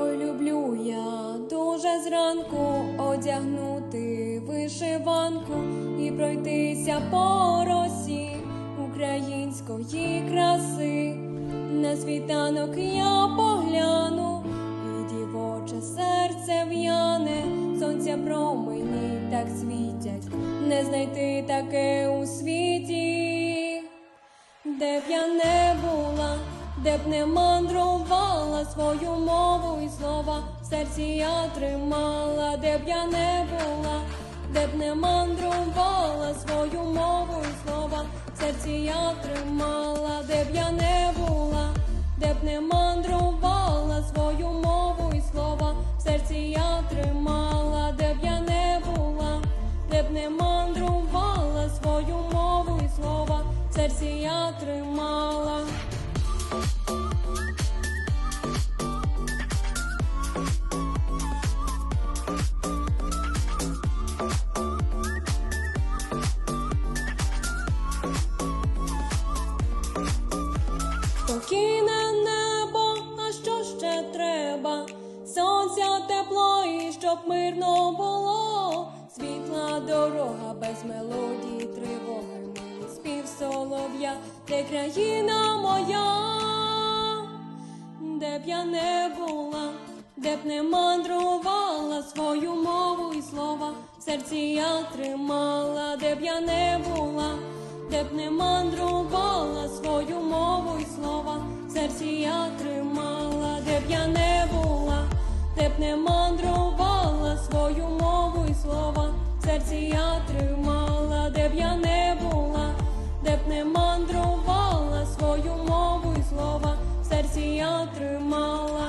Ой, люблю я дуже зранку одягнути вишиванку і пройтися по росі української краси. На світанок я погляну, і дівоче серце в'яне, сонця промені так світять, не знайти таке у світі. Де б я не була, де б не мандрувала свою мову і слова в серці я тримала, де б я не була, де б не мандрувала свою мову і слова в серці я тримала, де б я не була, де б не мандрувала свою мову і слова в серці я тримала, де б я не була, де б не мандрувала свою мову і слова в серці я тримала. Спокійне небо, а що ще треба? Сонця тепло і щоб мирно було. Світла дорога без мелодії, тривоги, спів солов'я, де країна моя, де б я не була, де б не мандрувала свою мову і слова, в серці я тримала, де б я не була, де б не мандрувала свою мову і слова, серці я тримала, де б я не була, де б не мандрувала свою мову і слова, серці я тримала, де б я не була, де б не мандрувала свою мову і слова, серці я тримала.